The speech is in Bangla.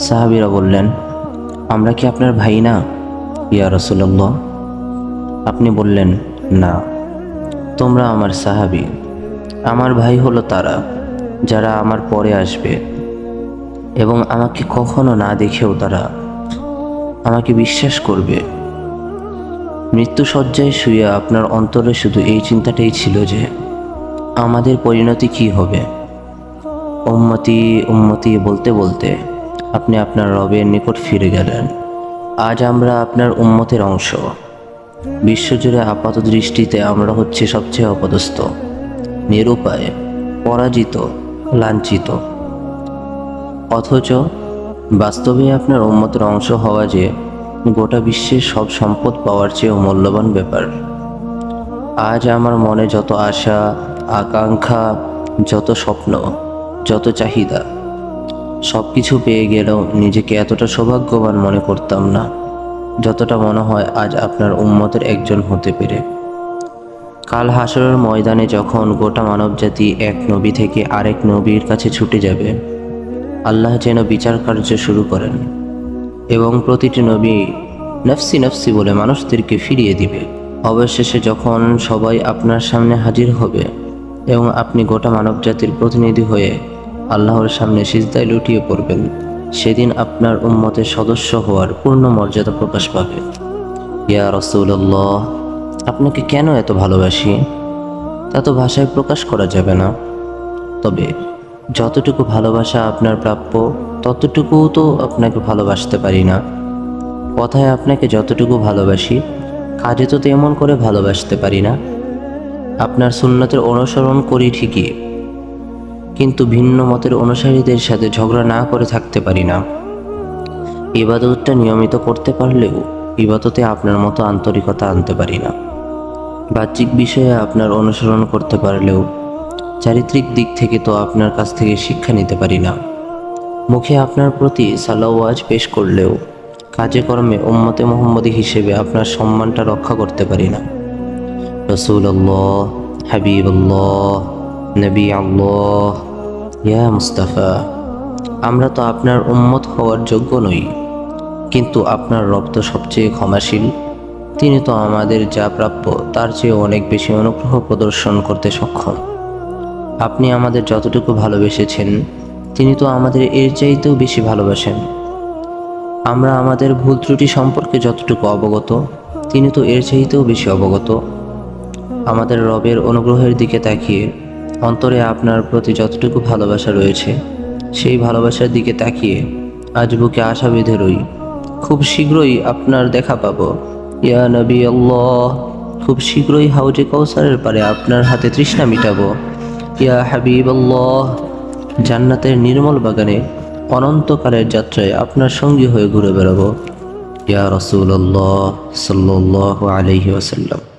সাহাবিরা বললেন, আমরা কি আপনার ভাই না? ইয়া রসুল্লাহ আপনি বললেন, না, তোমরা আমার সাহাবি। আমার ভাই হলো তারা, যারা আমার পরে আসবে এবং আমাকে কখনো না দেখেও তারা আমাকে বিশ্বাস করবে। মৃত্যু সজ্জায় শুয়ে আপনার অন্তরে শুধু এই চিন্তাটাই ছিল যে আমাদের পরিণতি কি হবে? উম্মতি উম্মতি বলতে বলতে আপনি আপনার রবের নিকট ফিরে গেলেন। আজ আমরা আপনার উম্মতের অংশ। বিশ্বজুড়ে আপাত দৃষ্টিতে আমরা হচ্ছে সবচেয়ে অপদস্থ, নিরুপায়, পরাজিত, লাঞ্ছিত। অথচ বাস্তবে আপনার উন্মতের অংশ হওয়া যে গোটা বিশ্বের সব সম্পদ পাওয়ার চেয়েও মূল্যবান ব্যাপার। আজ আমার মনে যত আশা, আকাঙ্ক্ষা, যত স্বপ্ন, যত চাহিদা সব কিছু পেয়ে গেলেও নিজেকে এতটা সৌভাগ্যবান মনে করতাম না, যতটা মনে হয় আজ আপনার উম্মতের একজন হতে পেরে। কাল হাসরের ময়দানে যখন গোটা মানবজাতি এক নবী থেকে আরেক নবীর কাছে ছুটে যাবে, আল্লাহ যেন বিচার কার্য শুরু করেন এবং প্রতিটি নবী নফসি নফসি বলে মানুষদেরকে ফিরিয়ে দিবে। অবশেষে যখন সবাই আপনার সামনে হাজির হবে এবং আপনি গোটা মানবজাতির প্রতিনিধি হয়ে আল্লাহর সামনে সিজদায় লুটিয়ে পড়বেন। সেদিন আপনার উম্মতের সদস্য হওয়ার পূর্ণ মর্যাদা প্রকাশ পাবে। ইয়া রসুল্লাহ আপনাকে কেন এত ভালোবাসি? তা তো ভাষায় প্রকাশ করা যাবে না। তবে যতটুকু ভালোবাসা আপনার প্রাপ্য ততটুকুও তো আপনাকে ভালোবাসতে পারি না। কথায় আপনাকে যতটুকু ভালোবাসি, কাজে তো তেমন করে ভালোবাসতে পারি না। আপনার সুন্নতের অনুসরণ করি ঠিকই। কিন্তু ভিন্ন মতের অনুসারীদের সাথে ঝগড়া না করে থাকতে পারি না। ইবাদতটা নিয়মিত করতে পারলেও ইবাদতে আপনার মতো আন্তরিকতা আনতে পারি না। বাহ্যিক বিষয়ে আপনার অনুসরণ করতে পারলেও চারিত্রিক দিক থেকে তো আপনার কাছ থেকে শিক্ষা নিতে পারি না। মুখে আপনার প্রতি সালাওয়াজ পেশ করলেও কাজে কর্মে উম্মতে মোহাম্মদী হিসেবে আপনার সম্মানটা রক্ষা করতে পারি না। রসুল্লাহ হাবিবুল্লাহ নবী আল্লাহ ইয়া মুস্তাফা, আমরা তো আপনার উম্মত হওয়ার যোগ্য নই, কিন্তু আপনার রব তো সবচেয়ে ক্ষমাশীল। তিনি তো আমাদের যা প্রাপ্য, তার চেয়ে অনেক বেশি অনুগ্রহ প্রদর্শন করতে সক্ষম। আপনি আমাদের যতটুকু ভালোবেসেছেন, তিনি তো আমাদের এর চাইতেও বেশি ভালোবাসেন। আমরা আমাদের ভুল ত্রুটি সম্পর্কে যতটুকু অবগত, তিনি তো এর চাইতেও বেশি অবগত। আমাদের রবের অনুগ্রহের দিকে তাকিয়ে অন্তরে আপনার প্রতি যতটুকু ভালোবাসা রয়েছে, সেই ভালোবাসার দিকে তাকিয়ে আজ বুকে আশা বেঁধে রই। খুব শীঘ্রই আপনার দেখা পাবো। ইয়া নবী আল্লাহ, খুব শীঘ্রই হাউজে কৌসারের পারে আপনার হাতে তৃষ্ণা মিটাবো। ইয়া হাবিব আল্লাহ, জান্নাতের নির্মল বাগানে অনন্তকালের যাত্রায় আপনার সঙ্গী হয়ে ঘুরে বেড়াবো। ইয়া রসুল্লাহ সাল্লাহ আলহি ওসাল্লাম